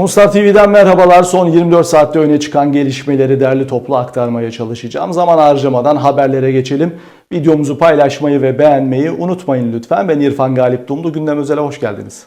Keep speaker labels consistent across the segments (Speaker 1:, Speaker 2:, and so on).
Speaker 1: Unstar TV'den merhabalar. Son 24 saatte öne çıkan gelişmeleri derli toplu aktarmaya çalışacağım. Zaman harcamadan haberlere geçelim. Videomuzu paylaşmayı ve beğenmeyi unutmayın lütfen. Ben İrfan Galip Dumlu. Gündem Özel'e hoş geldiniz.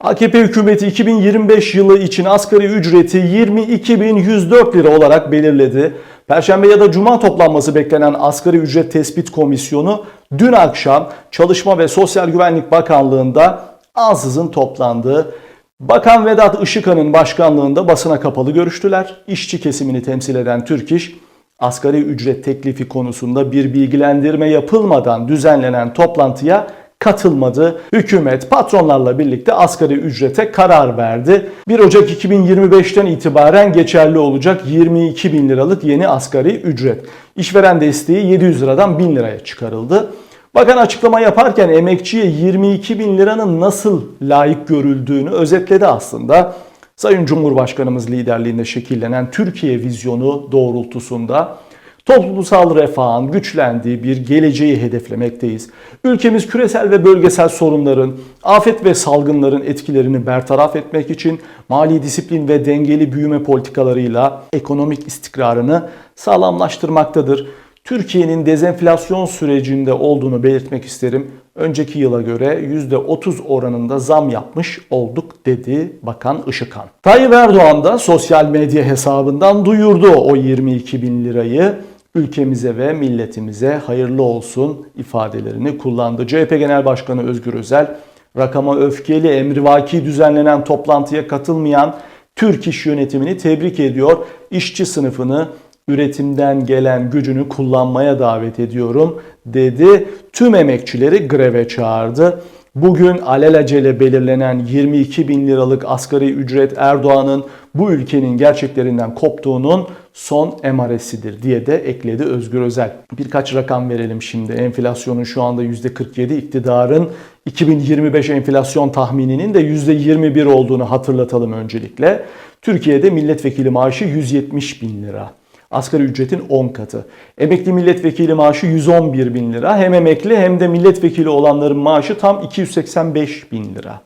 Speaker 1: AKP hükümeti 2025 yılı için asgari ücreti 22.104 lira olarak belirledi. Perşembe ya da cuma toplanması beklenen asgari ücret tespit komisyonu dün akşam Çalışma ve Sosyal Güvenlik Bakanlığı'nda ansızın toplandı. Bakan Vedat Işıkhan'ın başkanlığında basına kapalı görüştüler. İşçi kesimini temsil eden Türk İş, asgari ücret teklifi konusunda bir bilgilendirme yapılmadan düzenlenen toplantıya katılmadı. Hükümet patronlarla birlikte asgari ücrete karar verdi. 1 Ocak 2025'ten itibaren geçerli olacak 22 bin liralık yeni asgari ücret. İşveren desteği 700 liradan 1000 liraya çıkarıldı. Bakan açıklama yaparken emekçiye 22 bin liranın nasıl layık görüldüğünü özetledi aslında. Sayın Cumhurbaşkanımız liderliğinde şekillenen Türkiye vizyonu doğrultusunda toplumsal refahın güçlendiği bir geleceği hedeflemekteyiz. Ülkemiz küresel ve bölgesel sorunların, afet ve salgınların etkilerini bertaraf etmek için mali disiplin ve dengeli büyüme politikalarıyla ekonomik istikrarını sağlamlaştırmaktadır. Türkiye'nin dezenflasyon sürecinde olduğunu belirtmek isterim. Önceki yıla göre %30 oranında zam yapmış olduk dedi Bakan Işıkhan. Tayyip Erdoğan da sosyal medya hesabından duyurdu o 22 bin lirayı ülkemize ve milletimize hayırlı olsun ifadelerini kullandı. CHP Genel Başkanı Özgür Özel, rakama öfkeli emrivaki düzenlenen toplantıya katılmayan Türk İş yönetimini tebrik ediyor. İşçi sınıfını üretimden gelen gücünü kullanmaya davet ediyorum dedi. Tüm emekçileri greve çağırdı. Bugün alelacele belirlenen 22 bin liralık asgari ücret Erdoğan'ın bu ülkenin gerçeklerinden koptuğunun son emaresidir diye de ekledi Özgür Özel. Birkaç rakam verelim şimdi. Enflasyonun şu anda %47, iktidarın 2025 enflasyon tahmininin de %21 olduğunu hatırlatalım öncelikle. Türkiye'de milletvekili maaşı 170 bin lira. Asgari ücretin 10 katı. Emekli milletvekili maaşı 111 bin lira. Hem emekli hem de milletvekili olanların maaşı tam 285 bin lira.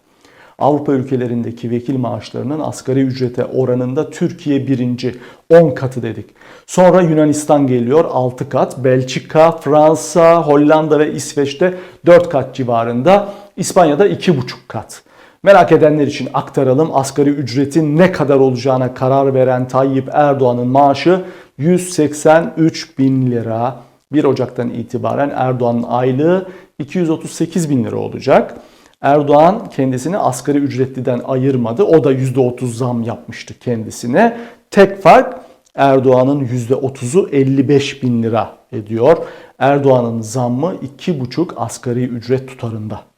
Speaker 1: Avrupa ülkelerindeki vekil maaşlarının asgari ücrete oranında Türkiye birinci 10 katı dedik. Sonra Yunanistan geliyor 6 kat, Belçika, Fransa, Hollanda ve İsveç'te 4 kat civarında, İspanya'da 2,5 kat. Merak edenler için aktaralım. Asgari ücretin ne kadar olacağına karar veren Tayyip Erdoğan'ın maaşı 183 bin lira. 1 Ocak'tan itibaren Erdoğan'ın aylığı 238 bin lira olacak. Erdoğan kendisini asgari ücretliden ayırmadı. O da %30 zam yapmıştı kendisine. Tek fark Erdoğan'ın %30'u 55 bin lira ediyor. Erdoğan'ın zammı 2,5 asgari ücret tutarında.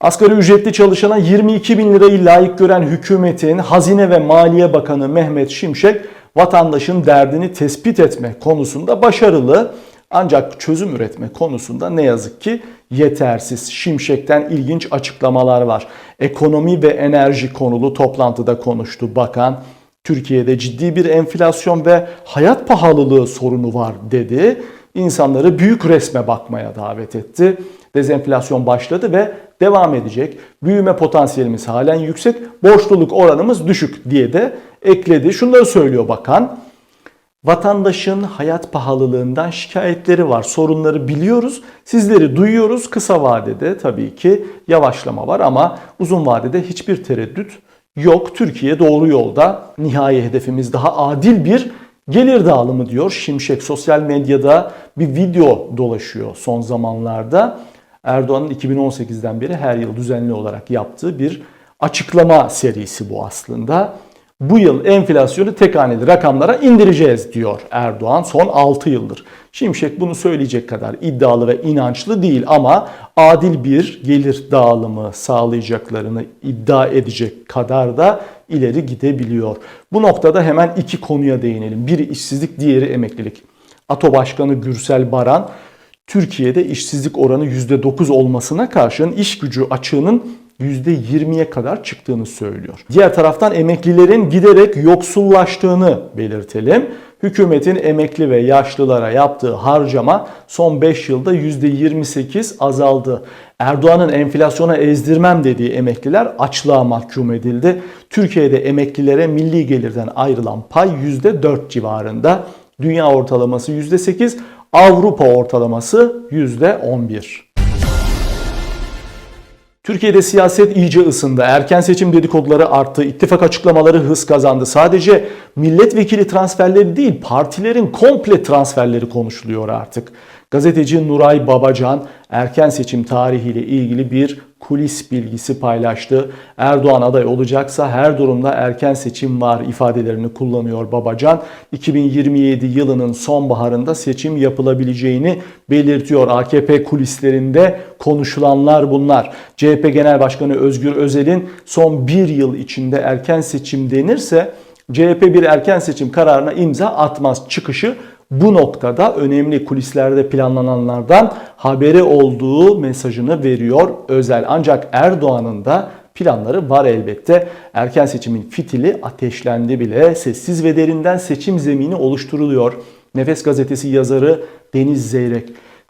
Speaker 1: Asgari ücretli çalışana 22 bin lirayı layık gören hükümetin Hazine ve Maliye Bakanı Mehmet Şimşek vatandaşın derdini tespit etme konusunda başarılı ancak çözüm üretme konusunda ne yazık ki yetersiz. Şimşek'ten ilginç açıklamalar var. Ekonomi ve enerji konulu toplantıda konuştu bakan. Türkiye'de ciddi bir enflasyon ve hayat pahalılığı sorunu var dedi. İnsanları büyük resme bakmaya davet etti. Dezenflasyon başladı ve devam edecek. Büyüme potansiyelimiz halen yüksek, borçluluk oranımız düşük diye de ekledi. Şunları söylüyor bakan. Vatandaşın hayat pahalılığından şikayetleri var. Sorunları biliyoruz. Sizleri duyuyoruz. Kısa vadede tabii ki yavaşlama var ama uzun vadede hiçbir tereddüt yok. Türkiye doğru yolda. Nihai hedefimiz daha adil bir gelir dağılımı diyor. Şimşek sosyal medyada bir video dolaşıyor son zamanlarda. Erdoğan'ın 2018'den beri her yıl düzenli olarak yaptığı bir açıklama serisi bu aslında. Bu yıl enflasyonu tek haneli rakamlara indireceğiz diyor Erdoğan son 6 yıldır. Şimşek bunu söyleyecek kadar iddialı ve inançlı değil ama adil bir gelir dağılımı sağlayacaklarını iddia edecek kadar da ileri gidebiliyor. Bu noktada hemen iki konuya değinelim. Biri işsizlik, diğeri emeklilik. ATO Başkanı Gürsel Baran Türkiye'de işsizlik oranı %9 olmasına karşın iş gücü açığının %20'ye kadar çıktığını söylüyor. Diğer taraftan emeklilerin giderek yoksullaştığını belirtelim. Hükümetin emekli ve yaşlılara yaptığı harcama son 5 yılda %28 azaldı. Erdoğan'ın enflasyona ezdirmem dediği emekliler açlığa mahkum edildi. Türkiye'de emeklilere milli gelirden ayrılan pay %4 civarında. Dünya ortalaması %8, Avrupa ortalaması %11. Türkiye'de siyaset iyice ısındı. Erken seçim dedikoduları arttı. İttifak açıklamaları hız kazandı. Sadece milletvekili transferleri değil, partilerin komple transferleri konuşuluyor artık. Gazeteci Nuray Babacan erken seçim tarihiyle ilgili bir kulis bilgisi paylaştı. Erdoğan aday olacaksa her durumda erken seçim var ifadelerini kullanıyor Babacan. 2027 yılının sonbaharında seçim yapılabileceğini belirtiyor. AKP kulislerinde konuşulanlar bunlar. CHP Genel Başkanı Özgür Özel'in son bir yıl içinde erken seçim denirse CHP bir erken seçim kararına imza atmaz çıkışı bu noktada önemli kulislerde planlananlardan haberi olduğu mesajını veriyor Özel. Ancak Erdoğan'ın da planları var elbette. Erken seçimin fitili ateşlendi bile. Sessiz ve derinden seçim zemini oluşturuluyor. Nefes gazetesi yazarı Deniz Zeyrek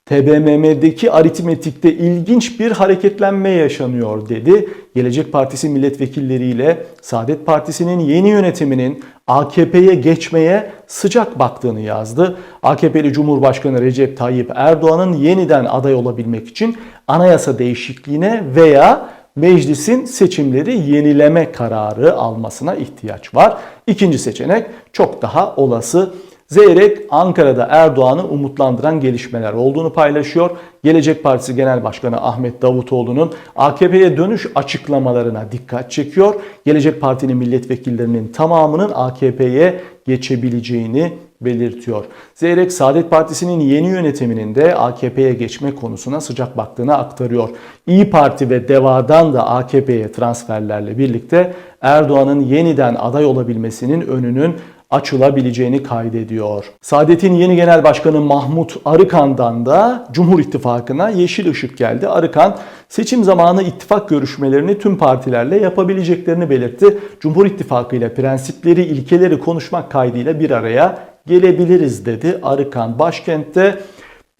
Speaker 1: TBMM'deki aritmetikte ilginç bir hareketlenme yaşanıyor dedi. Gelecek Partisi milletvekilleriyle Saadet Partisi'nin yeni yönetiminin AKP'ye geçmeye sıcak baktığını yazdı. AKP'li Cumhurbaşkanı Recep Tayyip Erdoğan'ın yeniden aday olabilmek için anayasa değişikliğine veya meclisin seçimleri yenileme kararı almasına ihtiyaç var. İkinci seçenek çok daha olası. Zeyrek Ankara'da Erdoğan'ı umutlandıran gelişmeler olduğunu paylaşıyor. Gelecek Partisi Genel Başkanı Ahmet Davutoğlu'nun AKP'ye dönüş açıklamalarına dikkat çekiyor. Gelecek Parti'nin milletvekillerinin tamamının AKP'ye geçebileceğini belirtiyor. Zeyrek Saadet Partisi'nin yeni yönetiminin de AKP'ye geçme konusuna sıcak baktığını aktarıyor. İyi Parti ve DEVA'dan da AKP'ye transferlerle birlikte Erdoğan'ın yeniden aday olabilmesinin önünün açılabileceğini kaydediyor. Saadet'in yeni genel başkanı Mahmut Arıkan'dan da Cumhur İttifakı'na yeşil ışık geldi. Arıkan seçim zamanı ittifak görüşmelerini tüm partilerle yapabileceklerini belirtti. Cumhur İttifakı ile prensipleri, ilkeleri konuşmak kaydıyla bir araya gelebiliriz dedi. Arıkan başkentte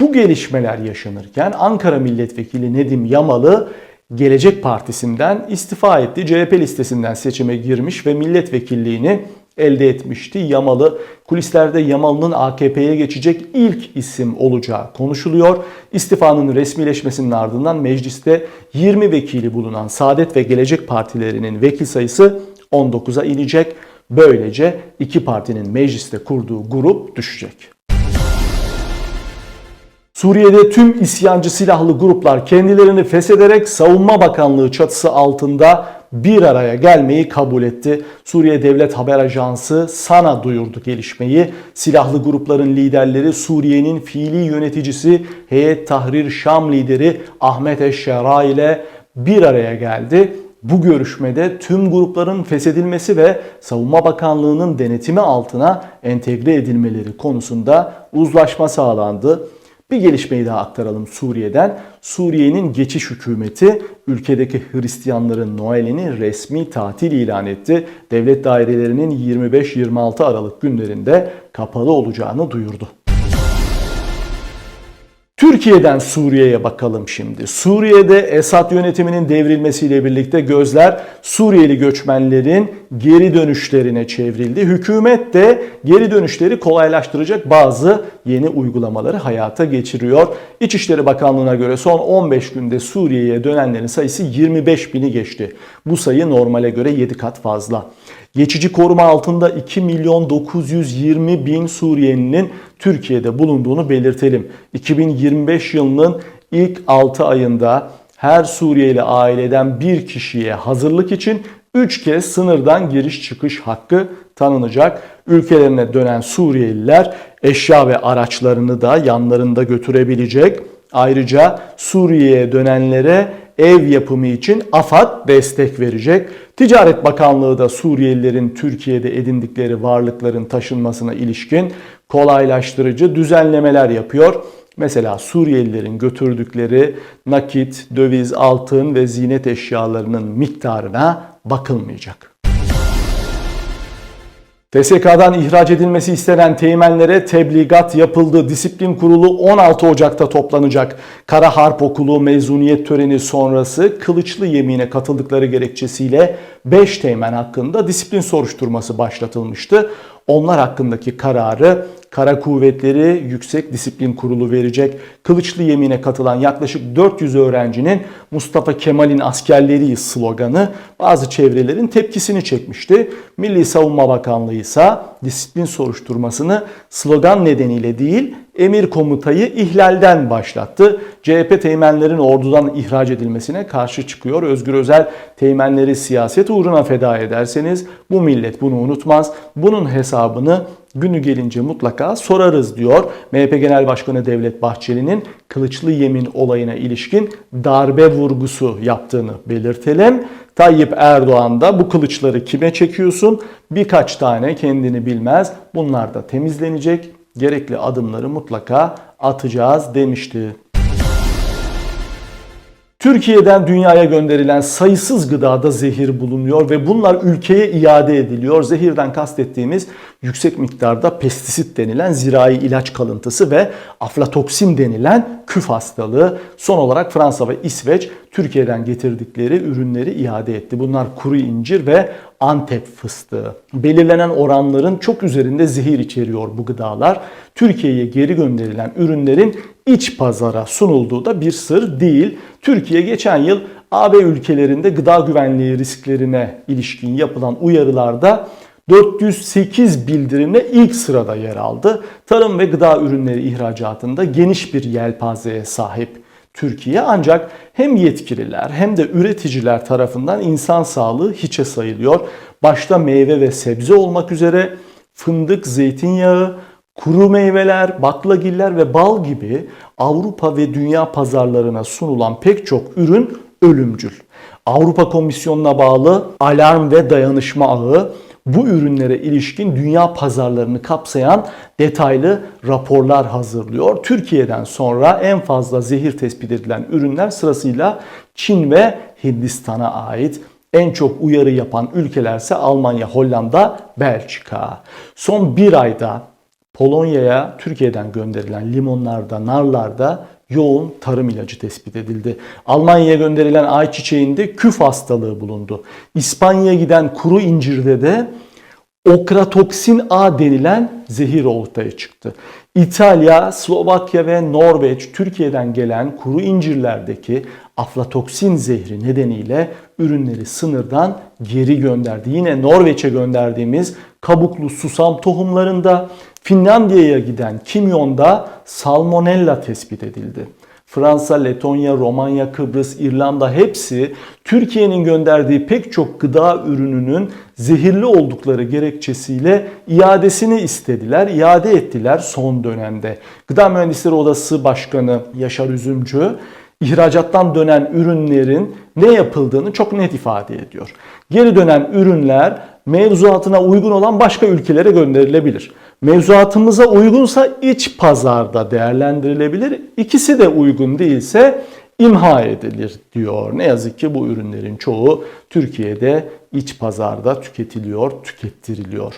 Speaker 1: bu gelişmeler yaşanırken Ankara Milletvekili Nedim Yamalı Gelecek Partisi'nden istifa etti. CHP listesinden seçime girmiş ve milletvekilliğini elde etmişti. Yamalı kulislerde Yamalı'nın AKP'ye geçecek ilk isim olacağı konuşuluyor. İstifanın resmileşmesinin ardından mecliste 20 vekili bulunan Saadet ve Gelecek partilerinin vekil sayısı 19'a inecek. Böylece iki partinin mecliste kurduğu grup düşecek. Suriye'de tüm isyancı silahlı gruplar kendilerini feshederek Savunma Bakanlığı çatısı altında bir araya gelmeyi kabul etti. Suriye Devlet Haber Ajansı SANA duyurdu gelişmeyi. Silahlı grupların liderleri Suriye'nin fiili yöneticisi Heyet Tahrir Şam lideri Ahmet Eşşera ile bir araya geldi. Bu görüşmede tüm grupların feshedilmesi ve Savunma Bakanlığı'nın denetimi altına entegre edilmeleri konusunda uzlaşma sağlandı. Bir gelişmeyi daha aktaralım Suriye'den. Suriye'nin geçiş hükümeti ülkedeki Hristiyanların Noel'ini resmi tatil ilan etti. Devlet dairelerinin 25-26 Aralık günlerinde kapalı olacağını duyurdu. Türkiye'den Suriye'ye bakalım şimdi. Suriye'de Esad yönetiminin devrilmesiyle birlikte gözler Suriyeli göçmenlerin geri dönüşlerine çevrildi. Hükümet de geri dönüşleri kolaylaştıracak bazı yeni uygulamaları hayata geçiriyor. İçişleri Bakanlığı'na göre son 15 günde Suriye'ye dönenlerin sayısı 25 bini geçti. Bu sayı normale göre 7 kat fazla. Geçici koruma altında 2 milyon 920 bin Suriyelinin Türkiye'de bulunduğunu belirtelim. 2025 yılının ilk 6 ayında her Suriyeli aileden bir kişiye hazırlık için 3 kez sınırdan giriş çıkış hakkı tanınacak. Ülkelerine dönen Suriyeliler eşya ve araçlarını da yanlarında götürebilecek. Ayrıca Suriye'ye dönenlere ev yapımı için AFAD destek verecek. Ticaret Bakanlığı da Suriyelilerin Türkiye'de edindikleri varlıkların taşınmasına ilişkin kolaylaştırıcı düzenlemeler yapıyor. Mesela Suriyelilerin götürdükleri nakit, döviz, altın ve zinet eşyalarının miktarına bakılmayacak. TSK'dan ihraç edilmesi istenen teğmenlere tebligat yapıldı. Disiplin Kurulu 16 Ocak'ta toplanacak. Kara Harp Okulu mezuniyet töreni sonrası kılıçlı yemine katıldıkları gerekçesiyle 5 teğmen hakkında disiplin soruşturması başlatılmıştı. Onlar hakkındaki kararı Kara Kuvvetleri Yüksek Disiplin Kurulu verecek. Kılıçlı yemine katılan yaklaşık 400 öğrencinin Mustafa Kemal'in askerleriyiz sloganı bazı çevrelerin tepkisini çekmişti. Milli Savunma Bakanlığı ise disiplin soruşturmasını slogan nedeniyle değil emir komutayı ihlalden başlattı. CHP teğmenlerin ordudan ihraç edilmesine karşı çıkıyor. Özgür Özel teğmenleri siyaset uğruna feda ederseniz bu millet bunu unutmaz. Bunun hesabını günü gelince mutlaka sorarız diyor. MHP Genel Başkanı Devlet Bahçeli'nin kılıçlı yemin olayına ilişkin darbe vurgusu yaptığını belirtelim. Tayyip Erdoğan da bu kılıçları kime çekiyorsun? Birkaç tane kendini bilmez. Bunlar da temizlenecek. Gerekli adımları mutlaka atacağız demişti. Türkiye'den dünyaya gönderilen sayısız gıdada zehir bulunuyor ve bunlar ülkeye iade ediliyor. Zehirden kastettiğimiz yüksek miktarda pestisit denilen zirai ilaç kalıntısı ve aflatoksin denilen küf hastalığı. Son olarak Fransa ve İsveç Türkiye'den getirdikleri ürünleri iade etti. Bunlar kuru incir ve Antep fıstığı. Belirlenen oranların çok üzerinde zehir içeriyor bu gıdalar. Türkiye'ye geri gönderilen ürünlerin iç pazara sunulduğu da bir sır değil. Türkiye geçen yıl AB ülkelerinde gıda güvenliği risklerine ilişkin yapılan uyarılarda 408 bildirimle ilk sırada yer aldı. Tarım ve gıda ürünleri ihracatında geniş bir yelpazeye sahip Türkiye ancak hem yetkililer hem de üreticiler tarafından insan sağlığı hiçe sayılıyor. Başta meyve ve sebze olmak üzere fındık, zeytinyağı, kuru meyveler, baklagiller ve bal gibi Avrupa ve dünya pazarlarına sunulan pek çok ürün ölümcül. Avrupa Komisyonu'na bağlı alarm ve dayanışma ağı bu ürünlere ilişkin dünya pazarlarını kapsayan detaylı raporlar hazırlıyor. Türkiye'den sonra en fazla zehir tespit edilen ürünler sırasıyla Çin ve Hindistan'a ait. En çok uyarı yapan ülkelerse Almanya, Hollanda, Belçika. Son bir ayda Polonya'ya Türkiye'den gönderilen limonlarda, narlarda yoğun tarım ilacı tespit edildi. Almanya'ya gönderilen ayçiçeğinde küf hastalığı bulundu. İspanya'ya giden kuru incirde de okratoksin A denilen zehir ortaya çıktı. İtalya, Slovakya ve Norveç Türkiye'den gelen kuru incirlerdeki aflatoksin zehri nedeniyle ürünleri sınırdan geri gönderdi. Yine Norveç'e gönderdiğimiz kabuklu susam tohumlarında Finlandiya'ya giden kimyonda salmonella tespit edildi. Fransa, Letonya, Romanya, Kıbrıs, İrlanda hepsi Türkiye'nin gönderdiği pek çok gıda ürününün zehirli oldukları gerekçesiyle iadesini istediler, iade ettiler son dönemde. Gıda Mühendisleri Odası Başkanı Yaşar Üzümcü ihracattan dönen ürünlerin ne yapıldığını çok net ifade ediyor. Geri dönen ürünler mevzuatına uygun olan başka ülkelere gönderilebilir. Mevzuatımıza uygunsa iç pazarda değerlendirilebilir. İkisi de uygun değilse imha edilir diyor. Ne yazık ki bu ürünlerin çoğu Türkiye'de iç pazarda tüketiliyor, tükettiriliyor.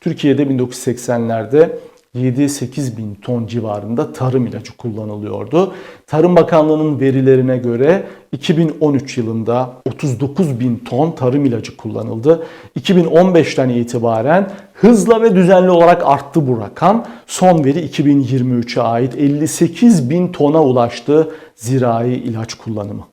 Speaker 1: Türkiye'de 1980'lerde 7-8 bin ton civarında tarım ilacı kullanılıyordu. Tarım Bakanlığı'nın verilerine göre 2013 yılında 39 bin ton tarım ilacı kullanıldı. 2015'ten itibaren hızla ve düzenli olarak arttı bu rakam. Son veri 2023'e ait 58 bin tona ulaştı zirai ilaç kullanımı.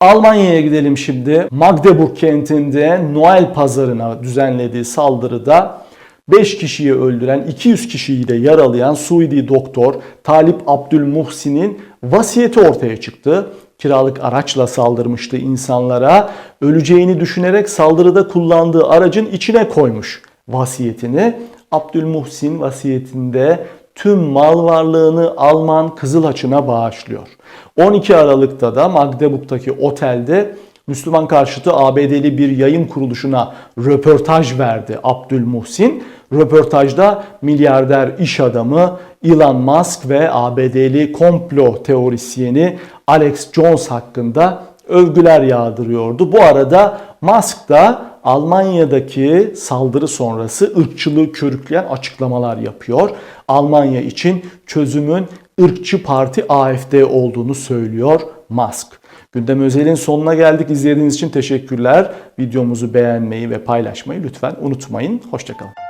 Speaker 1: Almanya'ya gidelim şimdi. Magdeburg kentinde Noel pazarına düzenlediği saldırıda 5 kişiyi öldüren, 200 kişiyi de yaralayan Suudi doktor Talip Abdülmuhsin'in vasiyeti ortaya çıktı. Kiralık araçla saldırmıştı insanlara. Öleceğini düşünerek saldırıda kullandığı aracın içine koymuş vasiyetini. Abdülmuhsin vasiyetinde tüm mal varlığını Alman Kızıl Haçı'na bağışlıyor. 12 Aralık'ta da Magdeburg'daki otelde Müslüman karşıtı ABD'li bir yayın kuruluşuna röportaj verdi Abdülmuhsin. Röportajda milyarder iş adamı Elon Musk ve ABD'li komplo teorisyeni Alex Jones hakkında övgüler yağdırıyordu. Bu arada Musk da Almanya'daki saldırı sonrası ırkçılığı körükleyen açıklamalar yapıyor. Almanya için çözümün ırkçı parti AFD olduğunu söylüyor Musk. Gündem özelin sonuna geldik. İzlediğiniz için teşekkürler. Videomuzu beğenmeyi ve paylaşmayı lütfen unutmayın. Hoşçakalın.